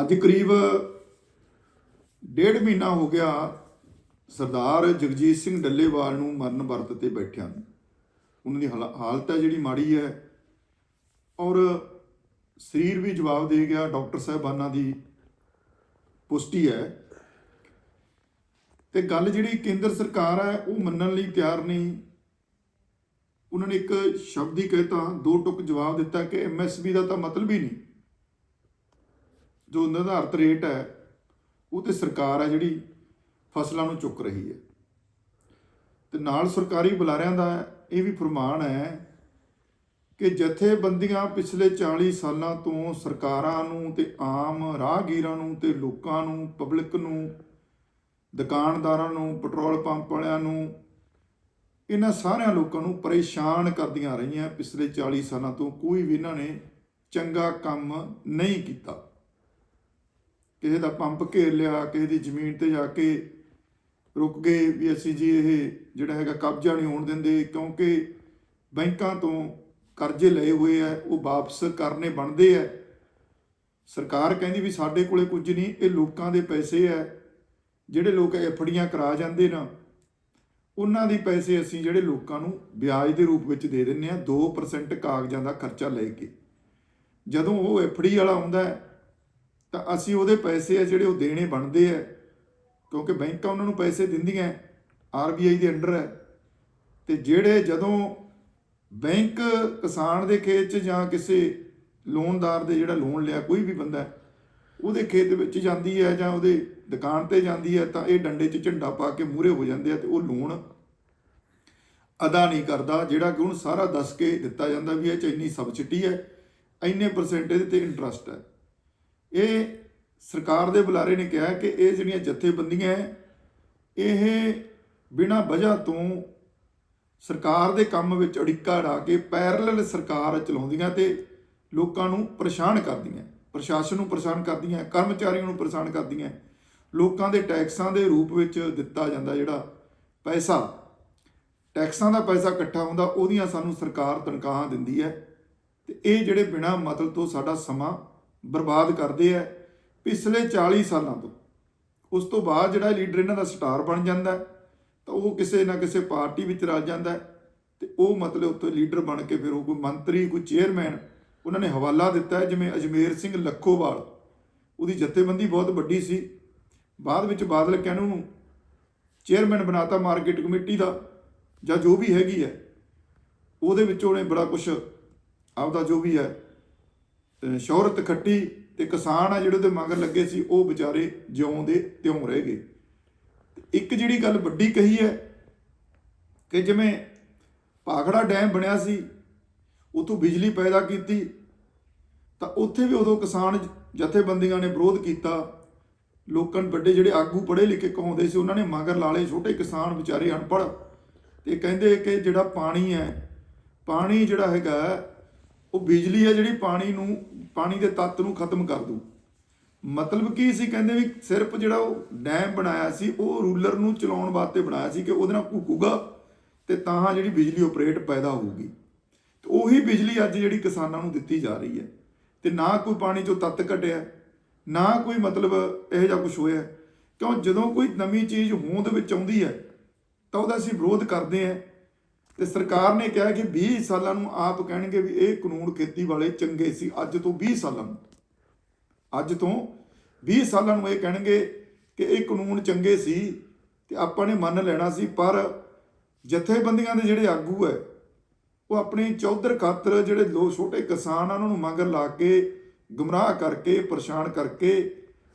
ਅੱਜ ਕਰੀਬ ਡੇਢ ਮਹੀਨਾ ਹੋ ਗਿਆ ਸਰਦਾਰ ਜਗਜੀਤ ਸਿੰਘ ਡੱਲੇਵਾਲ ਨੂੰ ਮਰਨ ਵਰਤ ਤੇ ਬੈਠਿਆਂ ਨੂੰ। ਉਹਨਾਂ ਦੀ ਹਾਲਾ- ਹਾਲਤ ਹੈ ਜਿਹੜੀ ਮਾੜੀ ਹੈ। ਔਰ ਸਰੀਰ ਵੀ ਜਵਾਬ ਦੇ ਗਿਆ ਡਾਕਟਰ ਸਾਹਿਬਾਨਾਂ ਦੀ ਪੁਸ਼ਟੀ ਹੈ। ਤੇ ਗੱਲ ਜਿਹੜੀ ਕੇਂਦਰ ਸਰਕਾਰ ਹੈ, ਉਹ ਮੰਨਣ ਲਈ ਤਿਆਰ ਨਹੀਂ। ਉਹਨਾਂ ਨੇ ਇੱਕ ਸ਼ਬਦ ਹੀ ਕਹਿਤਾ ਦੋ ਟੁਕ ਜਵਾਬ ਦਿੱਤਾ ਕਿ ਐਮਐਸਪੀ ਦਾ ਤਾਂ ਮਤਲਬ ਹੀ ਨਹੀਂ। ਜੋ ਨਿਰਧਾਰਤ ਰੇਟ ਹੈ, ਉਹ ਤੇ ਸਰਕਾਰ ਹੈ ਜਿਹੜੀ ਫਸਲਾਂ ਨੂੰ ਚੁੱਕ ਰਹੀ ਹੈ। ਤੇ ਨਾਲ ਸਰਕਾਰੀ ਬੁਲਾਰਿਆਂ ਦਾ ਇਹ ਵੀ ਫਰਮਾਨ ਹੈ ਕਿ ਜਥੇਬੰਦੀਆਂ ਪਿਛਲੇ 40 ਸਾਲਾਂ ਤੋਂ ਸਰਕਾਰਾਂ ਨੂੰ ਤੇ ਆਮ ਰਾਹਗੀਰਾਂ ਨੂੰ ਤੇ ਲੋਕਾਂ ਨੂੰ, ਪਬਲਿਕ ਨੂੰ, ਦੁਕਾਨਦਾਰਾਂ ਨੂੰ, ਪੈਟਰੋਲ ਪੰਪ ਵਾਲਿਆਂ ਨੂੰ, ਇਹਨਾਂ ਸਾਰਿਆਂ ਲੋਕਾਂ ਨੂੰ ਪਰੇਸ਼ਾਨ ਕਰਦੀਆਂ ਰਹੀਆਂ ਪਿਛਲੇ 40 ਸਾਲਾਂ ਤੋਂ। ਕੋਈ ਵੀ ਇਹਨਾਂ ਨੇ ਚੰਗਾ ਕੰਮ ਨਹੀਂ ਕੀਤਾ। ਕਿਸੇ ਦਾ ਪੰਪ ਘੇਰ ਲਿਆ ਕਿਸੇ ਦੀ ਜ਼ਮੀਨ ਤੇ ਜਾ ਕੇ ਰੁਕ ਗਏ ਵੀ ਅਸੀਂ ਜੀ ਇਹ ਜਿਹੜਾ ਹੈਗਾ ਕਬਜ਼ਾ ਨਹੀਂ ਹੋਣ ਦਿੰਦੇ ਕਿਉਂਕਿ ਬੈਂਕਾਂ ਤੋਂ ਕਰਜ਼ੇ ਲਏ ਹੋਏ ਆ ਉਹ ਵਾਪਸ ਕਰਨੇ ਬਣਦੇ ਆ। ਸਰਕਾਰ ਕਹਿੰਦੀ ਵੀ ਸਾਡੇ ਕੋਲੇ ਕੁਝ ਨਹੀਂ ਇਹ ਲੋਕਾਂ ਦੇ ਪੈਸੇ ਆ। ਜਿਹੜੇ ਲੋਕ ਐਫਡੀਆਂ ਕਰਾ ਜਾਂਦੇ ਨਾ ਉਹਨਾਂ ਦੇ ਪੈਸੇ ਅਸੀਂ ਜਿਹੜੇ ਲੋਕਾਂ ਨੂੰ ਵਿਆਜ ਦੇ ਰੂਪ ਵਿੱਚ ਦੇ ਦਿੰਨੇ ਆ 2% ਕਾਗਜ਼ਾਂ ਦਾ ਖਰਚਾ ਲੈ ਕੇ। ਜਦੋਂ ਉਹ ਐਫਡੀ ਵਾਲਾ ਹੁੰਦਾ ਹੈ, ਤਾਂ ਅਸੀਂ ਉਹਦੇ ਪੈਸੇ ਆ ਜਿਹੜੇ ਉਹ ਦੇਣੇ ਬਣਦੇ ਆ, ਕਿਉਂਕਿ ਬੈਂਕਾਂ ਉਹਨਾਂ ਨੂੰ ਪੈਸੇ ਦਿੰਦੀਆਂ ਆਰਬੀਆਈ ਦੇ ਅੰਡਰ ਹੈ। ਤੇ ਜਿਹੜੇ ਜਦੋਂ ਬੈਂਕ ਕਿਸਾਨ ਦੇ ਖੇਤ 'ਚ ਜਾਂ ਕਿਸੇ ਲੋਨਦਾਰ ਦੇ ਜਿਹੜਾ ਲੋਨ ਲਿਆ, ਕੋਈ ਵੀ ਬੰਦਾ, ਉਹਦੇ ਖੇਤ ਵਿੱਚ ਜਾਂਦੀ ਹੈ ਜਾਂ ਉਹਦੇ ਦੁਕਾਨ ਤੇ ਜਾਂਦੀ ਹੈ, ਤਾਂ ਇਹ ਡੰਡੇ 'ਚ ਝੰਡਾ ਪਾ ਕੇ ਮੂਹਰੇ ਹੋ ਜਾਂਦੇ ਆ ਤੇ ਉਹ ਲੋਨ ਅਦਾ ਨਹੀਂ ਕਰਦਾ, ਜਿਹੜਾ ਕਿ ਉਹਨੂੰ ਸਾਰਾ ਦੱਸ ਕੇ ਦਿੱਤਾ ਜਾਂਦਾ ਵੀ ਇਹ 'ਚ ਇੰਨੀ ਸਬਸਿਡੀ ਹੈ, ਇੰਨੇ ਪਰਸੈਂਟ ਇਹਦੇ ਤੇ ਇੰਟਰਸਟ ਹੈ। ਇਹ ਸਰਕਾਰ ਦੇ ਬੁਲਾਰੇ ਨੇ ਕਿਹਾ ਕਿ ਇਹ ਜਿਹੜੀਆਂ ਜਥੇਬੰਦੀਆਂ ਹੈ, ਇਹ ਬਿਨਾਂ ਵਜ੍ਹਾ ਤੋਂ ਸਰਕਾਰ ਦੇ ਕੰਮ ਵਿੱਚ ਅੜਿੱਕਾ ਢਾ ਕੇ ਪੈਰਲਲ ਸਰਕਾਰ ਚਲਾਉਂਦੀਆਂ ਤੇ ਲੋਕਾਂ ਨੂੰ ਪਰੇਸ਼ਾਨ ਕਰਦੀਆਂ, ਪ੍ਰਸ਼ਾਸਨ ਨੂੰ ਪਰੇਸ਼ਾਨ ਕਰਦੀਆਂ, ਕਰਮਚਾਰੀਆਂ ਨੂੰ ਪਰੇਸ਼ਾਨ ਕਰਦੀਆਂ, ਲੋਕਾਂ ਦੇ ਟੈਕਸਾਂ ਦੇ ਰੂਪ ਵਿੱਚ ਦਿੱਤਾ ਜਾਂਦਾ ਜਿਹੜਾ ਪੈਸਾ, ਟੈਕਸਾਂ ਦਾ ਪੈਸਾ ਇਕੱਠਾ ਹੁੰਦਾ, ਉਹਦੀਆਂ ਸਾਨੂੰ ਸਰਕਾਰ ਤਨਖਾਹਾਂ ਦਿੰਦੀ ਹੈ ਤੇ ਇਹ ਜਿਹੜੇ ਬਿਨਾਂ ਮਤਲਬ ਤੋਂ ਸਾਡਾ ਸਮਾਂ ਬਰਬਾਦ ਕਰਦੇ ਆ ਪਿਛਲੇ 40 ਸਾਲਾਂ ਤੋਂ। ਉਸ ਤੋਂ ਬਾਅਦ ਜਿਹੜਾ ਲੀਡਰ ਇਹਨਾਂ ਦਾ ਸਟਾਰ ਬਣ ਜਾਂਦਾ ਤਾਂ ਉਹ ਕਿਸੇ ਨਾ ਕਿਸੇ ਪਾਰਟੀ ਵਿੱਚ ਰਲ ਜਾਂਦਾ ਹੈ ਤੇ ਉਹ ਮਤਲਬ ਉੱਥੇ ਲੀਡਰ ਬਣ ਕੇ ਫਿਰ ਉਹ ਕੋਈ ਮੰਤਰੀ, ਕੋਈ ਚੇਅਰਮੈਨ ਉਹਨਾਂ ਨੇ ਹਵਾਲਾ ਦਿੱਤਾ ਜਿਵੇਂ ਅਜਮੇਰ ਸਿੰਘ ਲੱਖੋਵਾਲ। ਉਹਦੀ ਜਥੇਬੰਦੀ ਬਹੁਤ ਵੱਡੀ ਸੀ। ਬਾਅਦ ਵਿੱਚ ਬਾਦਲ ਕਹਿਣ ਨੂੰ ਚੇਅਰਮੈਨ ਬਣਾਤਾ ਮਾਰਕੀਟ ਕਮੇਟੀ ਦਾ, ਜਾਂ ਜੋ ਵੀ ਹੈਗੀ ਹੈ, ਉਹਦੇ ਵਿੱਚ ਉਹਨੇ ਬੜਾ ਕੁਝ ਆਪਦਾ ਜੋ ਵੀ ਹੈ ਸ਼ੌਹਰਤ ਖੱਟੀ ਤੇ ਕਿਸਾਨ ਆ ਜਿਹੜੇ ਉਹਦੇ ਮਗਰ ਲੱਗੇ ਸੀ, ਉਹ ਵਿਚਾਰੇ ਜਿਉਂ ਦੇ ਤਿਉਂ ਰਹਿ ਗਏ। ਇੱਕ ਜਿਹੜੀ ਗੱਲ ਵੱਡੀ ਕਹੀ ਹੈ ਕਿ ਜਿਵੇਂ ਭਾਖੜਾ ਡੈਮ ਬਣਿਆ ਸੀ ਉਤੋਂ ਬਿਜਲੀ ਪੈਦਾ ਕੀਤੀ, ਤਾਂ ਉੱਥੇ ਵੀ ਉਦੋਂ ਕਿਸਾਨ ਜਥੇਬੰਦੀਆਂ ਨੇ ਵਿਰੋਧ ਕੀਤਾ। ਲੋਕਾਂ ਨੂੰ ਵੱਡੇ ਜਿਹੜੇ ਆਗੂ ਪੜ੍ਹੇ ਲਿਖੇ ਕਹਾਉਂਦੇ ਸੀ, ਉਹਨਾਂ ਨੇ ਮਗਰ ਲਾਲੇ ਛੋਟੇ ਕਿਸਾਨ ਵਿਚਾਰੇ ਅਨਪੜ੍ਹ ਤੇ ਕਹਿੰਦੇ ਕਿ ਜਿਹੜਾ ਪਾਣੀ ਹੈ, ਪਾਣੀ ਜਿਹੜਾ ਹੈਗਾ ਉਹ ਬਿਜਲੀ ਹੈ ਜਿਹੜੀ ਪਾਣੀ ਨੂੰ, ਪਾਣੀ ਦੇ ਤੱਤ ਨੂੰ ਖਤਮ ਕਰ ਦੂ ਮਤਲਬ ਕੀ ਸੀ ਕਹਿੰਦੇ ਵੀ ਸਿਰਫ ਜਿਹੜਾ ਉਹ ਡੈਮ ਬਣਾਇਆ ਸੀ, ਉਹ ਰੂਲਰ ਨੂੰ ਚਲਾਉਣ ਵਾਸਤੇ ਬਣਾਇਆ ਸੀ ਕਿ ਉਹਦੇ ਨਾਲ ਘੁੱਕੂਗਾ ਤੇ ਤਾਂ ਜਿਹੜੀ ਬਿਜਲੀ ਆਪਰੇਟ ਪੈਦਾ ਹੋਊਗੀ। ਤੇ ਉਹੀ ਬਿਜਲੀ ਅੱਜ ਜਿਹੜੀ ਕਿਸਾਨਾਂ ਨੂੰ ਦਿੱਤੀ ਜਾ ਰਹੀ ਹੈ। ਤੇ ਨਾ ਕੋਈ ਪਾਣੀ ਚੋਂ ਤੱਤ ਘਟਿਆ ਨਾ ਕੋਈ ਮਤਲਬ ਇਹੋ ਜਿਹਾ ਕੁਝ ਹੋਇਆ। ਕਿਉਂ? ਜਦੋਂ ਕੋਈ ਨਵੀਂ ਚੀਜ਼ ਹੋਂਦ ਵਿੱਚ ਆਉਂਦੀ ਹੈ, ਤਾਂ ਉਹਦਾ ਅਸੀਂ ਵਿਰੋਧ ਕਰਦੇ ਹਾਂ। ਤੇ ਸਰਕਾਰ ਨੇ ਕਿਹਾ ਕਿ 20 ਸਾਲਾਂ ਨੂੰ ਆਪ ਕਹਿਣਗੇ ਵੀ ਇਹ ਕਾਨੂੰਨ ਖੇਤੀ ਵਾਲੇ ਚੰਗੇ ਸੀ, ਅੱਜ ਤੋਂ 20 ਸਾਲਾਂ ਨੂੰ। ਅੱਜ ਤੋਂ 20 ਸਾਲਾਂ ਨੂੰ ਇਹ ਕਹਿਣਗੇ ਕਿ ਇਹ ਕਾਨੂੰਨ ਚੰਗੇ ਸੀ ਤੇ ਆਪਾਂ ਨੇ ਮੰਨ ਲੈਣਾ ਸੀ, ਪਰ ਜਥੇਬੰਦੀਆਂ ਦੇ ਜਿਹੜੇ ਆਗੂ ਹੈ, ਉਹ ਆਪਣੀ ਚੌਧਰ ਖਾਤਰ ਜਿਹੜੇ ਲੋ, ਛੋਟੇ ਕਿਸਾਨ ਆ, ਉਹਨਾਂ ਨੂੰ ਮਗਰ ਲਾ ਕੇ, ਗੁੰਮਰਾਹ ਕਰਕੇ, ਪਰੇਸ਼ਾਨ ਕਰਕੇ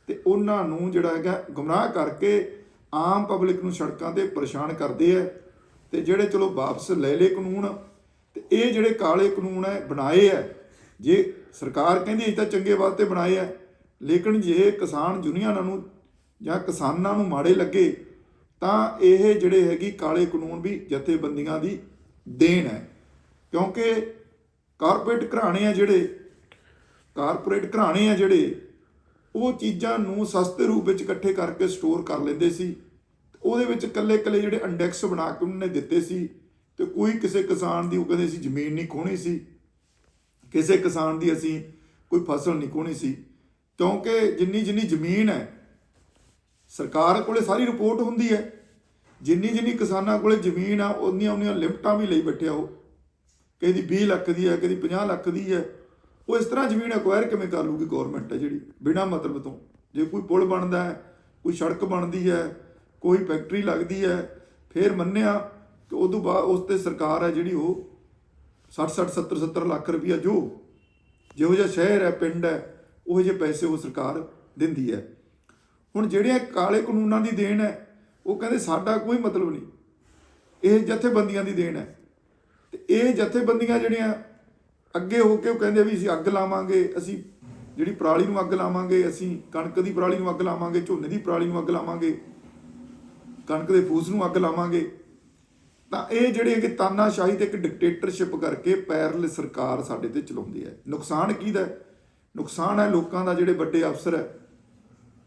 ਤੇ ਉਹਨਾਂ ਨੂੰ ਜਿਹੜਾ ਹੈਗਾ ਗੁੰਮਰਾਹ ਕਰਕੇ ਆਮ ਪਬਲਿਕ ਨੂੰ ਸੜਕਾਂ ਤੇ ਪਰੇਸ਼ਾਨ ਕਰਦੇ ਆ। ਤੇ ਜਿਹੜੇ ਚਲੋ ਵਾਪਸ ਲੈ ਲਏ ਕਾਨੂੰਨ, ਤੇ ਇਹ ਜਿਹੜੇ ਕਾਲੇ ਕਾਨੂੰਨ ਹੈ, ਬਣਾਏ ਹੈ। ਜੇ ਸਰਕਾਰ ਕਹਿੰਦੀ ਇਹ ਤਾਂ ਚੰਗੇ ਵਾਸਤੇ ਬਣਾਏ ਹੈ, ਲੇਕਿਨ ਜੇ ਕਿਸਾਨ ਯੂਨੀਅਨਾਂ ਨੂੰ ਜਾਂ ਕਿਸਾਨਾਂ ਨੂੰ ਮਾੜੇ ਲੱਗੇ, ਤਾਂ ਇਹ ਜਿਹੜੇ ਹੈਗੀ ਕਾਲੇ ਕਾਨੂੰਨ ਵੀ ਜਥੇਬੰਦੀਆਂ ਦੀ ਦੇਣ ਹੈ। ਕਿਉਂਕਿ ਕਾਰਪੋਰੇਟ ਘਰਾਣੇ ਆ ਜਿਹੜੇ, ਕਾਰਪੋਰੇਟ ਘਰਾਣੇ ਆ ਜਿਹੜੇ, ਉਹ ਚੀਜ਼ਾਂ ਨੂੰ ਸਸਤੇ ਰੂਪ ਵਿੱਚ ਇਕੱਠੇ ਕਰਕੇ ਸਟੋਰ ਕਰ ਲੈਂਦੇ ਸੀ। ਉਹਦੇ ਵਿੱਚ ਇਕੱਲੇ-ਇਕੱਲੇ ਜਿਹੜੇ ਇੰਡੈਕਸ ਬਣਾ ਕੇ ਉਹਨਾਂ ਨੇ ਦਿੱਤੇ ਸੀ ਤੇ ਕੋਈ ਕਿਸੇ ਕਿਸਾਨ ਦੀ, ਉਹ ਕਹਿੰਦੇ ਸੀ ਜ਼ਮੀਨ ਨਹੀਂ ਖੋਣੀ ਸੀ। ਕਿਸੇ ਕਿਸਾਨ ਦੀ ਅਸੀਂ ਕੋਈ ਫਸਲ ਨਹੀਂ ਖੋਣੀ ਸੀ। ਕਿਉਂਕਿ ਜਿੰਨੀ ਜਿੰਨੀ ਜ਼ਮੀਨ ਹੈ, ਸਰਕਾਰ ਕੋਲੇ ਸਾਰੀ ਰਿਪੋਰਟ ਹੁੰਦੀ ਹੈ। ਜਿੰਨੀ ਜਿੰਨੀ ਕਿਸਾਨਾਂ ਕੋਲੇ ਜ਼ਮੀਨ ਆ, ਉਹਨੀਆਂ ਉਹਨੀਆਂ ਲਿਮਟਾਂ ਵੀ ਲਈ ਬੈਠਿਆ ਉਹ। ਕਹਿੰਦੀ 20 ਲੱਖ ਦੀ ਹੈ ਕਦੀ 50 ਲੱਖ ਦੀ ਹੈ। ਉਹ ਇਸ ਤਰ੍ਹਾਂ ਜ਼ਮੀਨ ਐਕਵਾਇਰ ਕਿਵੇਂ ਕਰ ਲੂਗੀ ਗਵਰਨਮੈਂਟ ਹੈ ਜਿਹੜੀ? ਬਿਨਾਂ ਮਤਲਬ ਤੋਂ। ਜੇ ਕੋਈ ਪੁਲ ਬਣਦਾ ਹੈ, ਕੋਈ ਸੜਕ ਬਣਦੀ ਹੈ ਕੋਈ ਫੈਕਟਰੀ ਲੱਗਦੀ ਹੈ, ਫਿਰ ਮੰਨਿਆ ਕਿ ਉਦੋਂ ਬਾਅਦ ਉਸ ਤੇ ਸਰਕਾਰ ਹੈ ਜਿਹੜੀ ਉਹ 60 60 70 70 ਲੱਖ ਰੁਪਈਆ ਜੋ ਜਿਹੋ ਜਿਹਾ ਸ਼ਹਿਰ ਹੈ, ਪਿੰਡ ਹੈ, ਉਹ ਜਿਹੇ ਪੈਸੇ ਉਹ ਸਰਕਾਰ ਦਿੰਦੀ ਹੈ। ਹੁਣ ਜਿਹੜੇ ਕਾਲੇ ਕਾਨੂੰਨਾਂ ਦੀ ਦੇਣ ਹੈ, ਉਹ ਕਹਿੰਦੇ ਸਾਡਾ ਕੋਈ ਮਤਲਬ ਨਹੀਂ। ਇਹ ਜਥੇਬੰਦੀਆਂ ਦੀ ਦੇਣ ਹੈ। ਤੇ ਇਹ ਜਥੇਬੰਦੀਆਂ ਜਿਹੜੀਆਂ ਅੱਗੇ ਹੋ ਕੇ ਉਹ ਕਹਿੰਦੇ ਵੀ ਅਸੀਂ ਅੱਗ ਲਾਵਾਂਗੇ, ਅਸੀਂ ਜਿਹੜੀ ਪਰਾਲੀ ਨੂੰ ਅੱਗ ਲਾਵਾਂਗੇ, ਅਸੀਂ ਕਣਕ ਦੀ ਪਰਾਲੀ ਨੂੰ ਅੱਗ ਲਾਵਾਂਗੇ, ਝੋਨੇ ਦੀ ਪਰਾਲੀ ਨੂੰ ਅੱਗ ਲਾਵਾਂਗੇ ਕਣਕ ਦੇ ਫੂਸ ਨੂੰ ਅੱਗ ਲਾਵਾਂਗੇ। ਤਾਂ ਇਹ ਜਿਹੜੇ ਕਿ ਤਾਨਾਸ਼ਾਹੀ ਤੇ ਇੱਕ ਡਿਕਟੇਟਰਸ਼ਿਪ ਕਰਕੇ ਪੈਰਲ ਸਰਕਾਰ ਸਾਡੇ ਤੇ ਚਲਾਉਂਦੀ ਹੈ। ਨੁਕਸਾਨ ਕਿਹਦਾ ਹੈ? ਨੁਕਸਾਨ ਹੈ ਲੋਕਾਂ ਦਾ ਜਿਹੜੇ ਵੱਡੇ ਅਫਸਰ ਹੈ,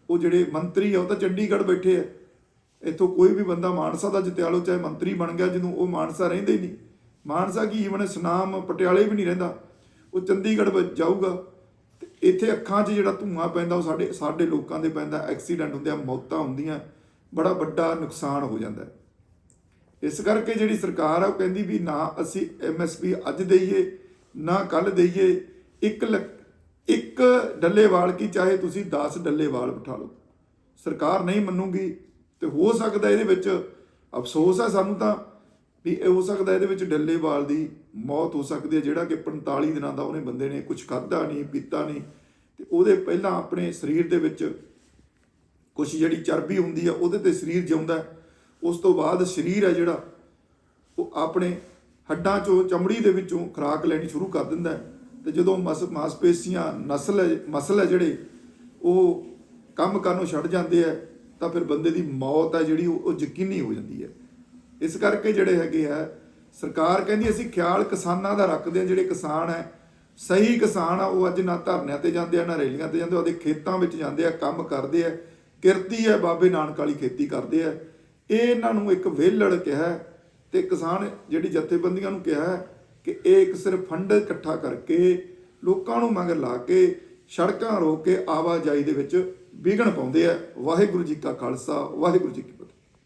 ਉਹ ਜਿਹੜੇ ਮੰਤਰੀ ਆ ਉਹ ਤਾਂ ਚੰਡੀਗੜ੍ਹ ਬੈਠੇ ਆ ਇੱਥੋਂ ਕੋਈ ਵੀ ਬੰਦਾ ਮਾਨਸਾ ਦਾ ਜਤਿਆਲੋ, ਚਾਹੇ ਮੰਤਰੀ ਬਣ ਗਿਆ ਜਦੋਂ ਉਹ ਮਾਨਸਾ ਰਹਿੰਦੇ ਹੀ ਨਹੀਂ। ਮਾਨਸਾ ਕੀ ਈਵਨ ਸੁਨਾਮ ਪਟਿਆਲੇ ਵੀ ਨਹੀਂ ਰਹਿੰਦਾ। ਉਹ ਚੰਡੀਗੜ੍ਹ ਵਿੱਚ ਜਾਊਗਾ। ਤੇ ਇੱਥੇ ਅੱਖਾਂ 'ਚ ਜਿਹੜਾ ਧੂਆਂ ਪੈਂਦਾ, ਉਹ ਸਾਡੇ ਸਾਡੇ ਲੋਕਾਂ ਦੇ ਪੈਂਦਾ। ਐਕਸੀਡੈਂਟ ਹੁੰਦੇ ਆ, ਮੌਤਾਂ ਹੁੰਦੀਆਂ। ਬੜਾ ਵੱਡਾ ਨੁਕਸਾਨ ਹੋ ਜਾਂਦਾ ਹੈ। ਇਸ ਕਰਕੇ ਜਿਹੜੀ ਸਰਕਾਰ ਆ, ਉਹ ਕਹਿੰਦੀ ਵੀ ਨਾ ਅਸੀਂ ਐਮਐਸਪੀ ਅੱਜ ਦੇਈਏ, ਨਾ ਕੱਲ ਦੇਈਏ। ਇੱਕ ਲੱਖ- ਇੱਕ ਡੱਲੇਵਾਲ ਕੀ ਚਾਹੇ ਤੁਸੀਂ 10 ਡੱਲੇਵਾਲ ਬਿਠਾ ਲਓ। ਸਰਕਾਰ ਨਹੀਂ ਮੰਨੂਗੀ ਤੇ ਹੋ ਸਕਦਾ ਇਹਦੇ ਵਿੱਚ ਅਫਸੋਸ ਹੈ ਸਾਨੂੰ ਤਾਂ ਵੀ ਇਹ ਹੋ ਸਕਦਾ ਇਹਦੇ ਵਿੱਚ ਡੱਲੇਵਾਲ ਦੀ ਮੌਤ ਹੋ ਸਕਦੀ ਹੈ, ਜਿਹੜਾ ਕਿ 45 ਦਿਨਾਂ ਦਾ ਉਹਨੇ ਬੰਦੇ ਨੇ ਕੁਝ ਖਾਧਾ ਨਹੀਂ, ਪੀਤਾ ਨਹੀਂ। ਤੇ ਉਹਦੇ ਪਹਿਲਾਂ ਆਪਣੇ ਸਰੀਰ ਦੇ ਵਿੱਚ ਕੁਝ ਜਿਹੜੀ ਚਰਬੀ ਹੁੰਦੀ ਆ, ਉਹਦੇ ਤੇ ਸਰੀਰ ਜਿਉਂਦਾ ਉਸ ਤੋਂ ਬਾਅਦ ਸਰੀਰ ਹੈ ਜਿਹੜਾ, ਉਹ ਆਪਣੇ ਹੱਡਾਂ ਚੋਂ, ਚਮੜੀ ਦੇ ਵਿੱਚੋਂ ਖੁਰਾਕ ਲੈਣੀ ਸ਼ੁਰੂ ਕਰ ਦਿੰਦਾ ਹੈ। ਤੇ ਜਦੋਂ ਮਸ, ਮਾਸਪੇਸ਼ੀਆਂ ਨਸਲ ਮਸਲ ਹੈ ਜਿਹੜੇ, ਉਹ ਕੰਮ ਕਰਨੋਂ ਛੱਡ ਜਾਂਦੇ ਆ ਤਾਂ ਫਿਰ ਬੰਦੇ ਦੀ ਮੌਤ ਹੈ ਜਿਹੜੀ, ਉਹ ਉਹ ਯਕੀਨੀ ਹੋ ਜਾਂਦੀ ਹੈ। ਇਸ ਕਰਕੇ ਜਿਹੜੇ ਹੈਗੇ ਆ, ਸਰਕਾਰ ਕਹਿੰਦੀ ਅਸੀਂ ਖਿਆਲ ਕਿਸਾਨਾਂ ਦਾ ਰੱਖਦੇ ਆ ਜਿਹੜੇ ਕਿਸਾਨ ਹੈ, ਸਹੀ ਕਿਸਾਨ ਆ, ਉਹ ਅੱਜ ਨਾ ਧਰਨਿਆਂ ਤੇ ਜਾਂਦੇ ਆ, ਨਾ ਰੈਲੀਆਂ ਤੇ ਜਾਂਦੇ ਉਹਦੇ ਖੇਤਾਂ ਵਿੱਚ ਜਾਂਦੇ ਆ, ਕੰਮ ਕਰਦੇ ਆ ਕਿਰਤੀ ਹੈ, ਬਾਬੇ ਨਾਨਕ ਵਾਲੀ ਖੇਤੀ ਕਰਦੇ ਆ। ਇਹ ਇਹਨਾਂ ਨੂੰ ਇੱਕ ਵਿਹਲੜ ਕਿਹਾ ਹੈ ਤੇ ਕਿਸਾਨ ਜਿਹੜੀ ਜਥੇਬੰਦੀਆਂ ਨੂੰ ਕਿਹਾ ਕਿ ਇਹ ਇੱਕ ਸਿਰਫ ਫੰਡ ਇਕੱਠਾ ਕਰਕੇ ਲੋਕਾਂ ਨੂੰ ਮਗਰ ਲਾ ਕੇ ਸੜਕਾਂ ਰੋਕ ਕੇ ਆਵਾਜਾਈ ਦੇ ਵਿੱਚ ਵਿਘਨ ਪਾਉਂਦੇ ਆ। ਵਾਹਿਗੁਰੂ ਜੀ ਕਾ ਖਾਲਸਾ, ਵਾਹਿਗੁਰੂ ਜੀ